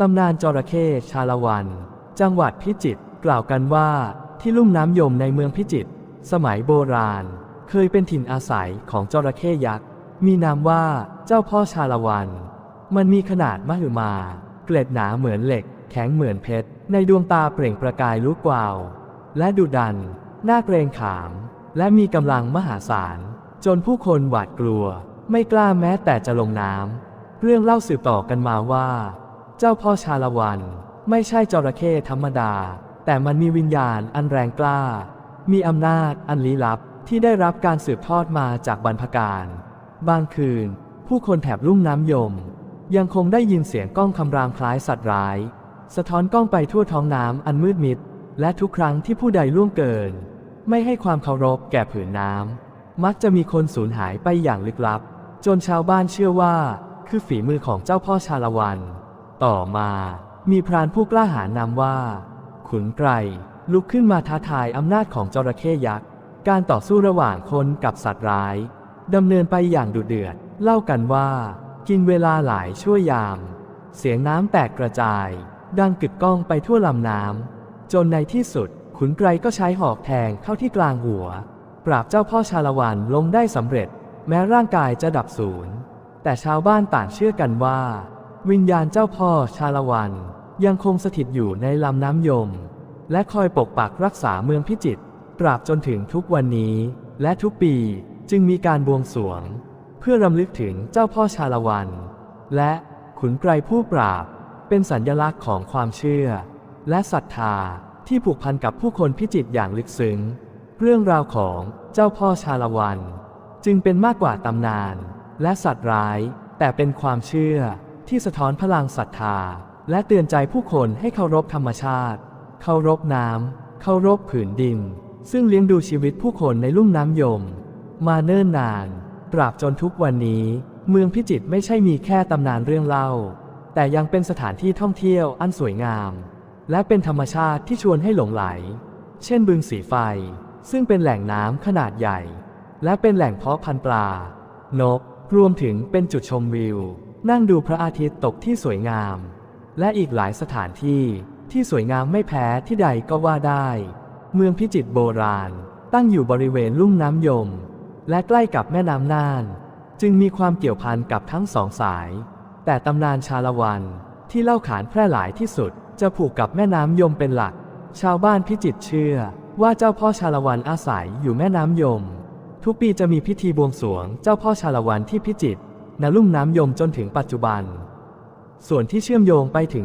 ตำนานจระเข้ชาละวัน จังหวัดพิจิตรกล่าวกันว่าที่ลุ่มน้ำยมในเมืองพิจิตรสมัยโบราณ เคยเป็นถิ่นอาศัยของจระเข้ยักษ์ มีนามว่าเจ้าพ่อชาละวัน มันมีขนาดมหึมา เกล็ดหนาเหมือนเหล็ก แข็งเหมือนเพชร ในดวงตาเปล่งประกายลุกวาว และดุดันน่าเกรงขาม และมีกำลังมหาศาล จนผู้คนหวาดกลัว ไม่กล้าแม้แต่จะลงน้ำเรื่องเล่าสืบต่อกันมาว่า เจ้าพ่อชาละวัน ไม่ใช่จระเข้ธรรมดา แต่มันมีวิญญาณอันแรงกล้า มีอำนาจอันลี้ลับที่ได้รับการสืบทอดมาจากบรรพการ บางคืน ผู้คนแถบลุ่มน้ำยม ยังคงได้ยินเสียงก้องคำรามคล้ายสัตว์ร้าย สะท้อนก้องไปทั่วท้องน้ำอันมืดมิด และทุกครั้งที่ผู้ใดล่วงเกิน ไม่ให้ความเคารพแก่ผืนน้ำมักจะมีคนสูญหายไปอย่างลึกลับ จนชาวบ้านเชื่อว่า คือฝีมือของเจ้าพ่อชาละวัน ต่อมา มีพรานผู้กล้าหาญนามว่า ขุนไกรลุกขึ้นมาท้าทายอำนาจของจระเข้ยักษ์ การต่อสู้ระหว่างคนกับสัตว์ร้ายดำเนินไปอย่างดุเดือด เล่ากันว่า กินเวลาหลายชั่วยาม เสียงน้ำแตกกระจาย ดังกึกก้องไปทั่วลำน้ำจนในที่สุด ขุนไกรก็ใช้หอกแทงเข้าที่กลางหัว ปราบเจ้าพ่อชาละวันลงได้สำเร็จ แม้ร่างกายจะดับสูญแต่ชาวบ้านต่างเชื่อกันว่า วิญญาณเจ้าพ่อชาละวัน ยังคงสถิตอยู่ในลำน้ำยม และคอยปกปักรักษาเมืองพิจิตรตราบจนถึงทุกวันนี้ และทุกปีจึงมีการบวงสรวง เพื่อรำลึกถึงเจ้าพ่อชาละวัน และขุนไกรผู้ปราบ เป็นสัญญลักษณ์ของความเชื่อ และศรัทธาที่ผูกพันกับผู้คนพิจิตรอย่างลึกซึ้ง เรื่องราวของเจ้าพ่อชาละวัน จึงเป็นมากกว่าตำนาน และสัตว์ร้าย แต่เป็นความเชื่อ ที่สะท้อนพลังศรัทธา และเตือนใจผู้คนให้เคารพธรรมชาติ เคารพน้ำเคารพผืนดิน ซึ่งเลี้ยงดูชีวิตผู้คนในลุ่มน้ำยม มาเนิ่นนานตราบจนทุกวันนี้ เมืองพิจิตรไม่ใช่มีแค่ตำนานเรื่องเล่า แต่ยังเป็นสถานที่ท่องเที่ยวอันสวยงาม และเป็นธรรมชาติที่ชวนให้หลงไหล เช่นบึงสีไฟ ซึ่งเป็นแหล่งน้ำขนาดใหญ่ และเป็นแหล่งเพาะพันธุ์ปลา นก รวมถึงเป็นจุดชมวิว นั่งดูพระอาทิตย์ตกที่สวยงาม และอีกหลายสถานที่ที่สวยงามไม่แพ้ที่ใดก็ว่าได้ เมืองพิจิตรโบราณ ตั้งอยู่บริเวณลุ่มน้ำยม และใกล้กับแม่น้ำน่าน จึงมีความเกี่ยวพันกับทั้งสองสาย แต่ตำนานชาละวันที่เล่าขานแพร่หลายที่สุด จะผูกกับแม่น้ำยมเป็นหลัก ชาวบ้านพิจิตรเชื่อว่าเจ้าพ่อชาละวันอาศัยอยู่แม่น้ำยม ทุกปีจะมีพิธีบวงสรวงเจ้าพ่อชาละวันที่พิจิตร ณลุ่มน้ำยมจนถึงปัจจุบัน ส่วนที่เชื่อมโยงไปถึง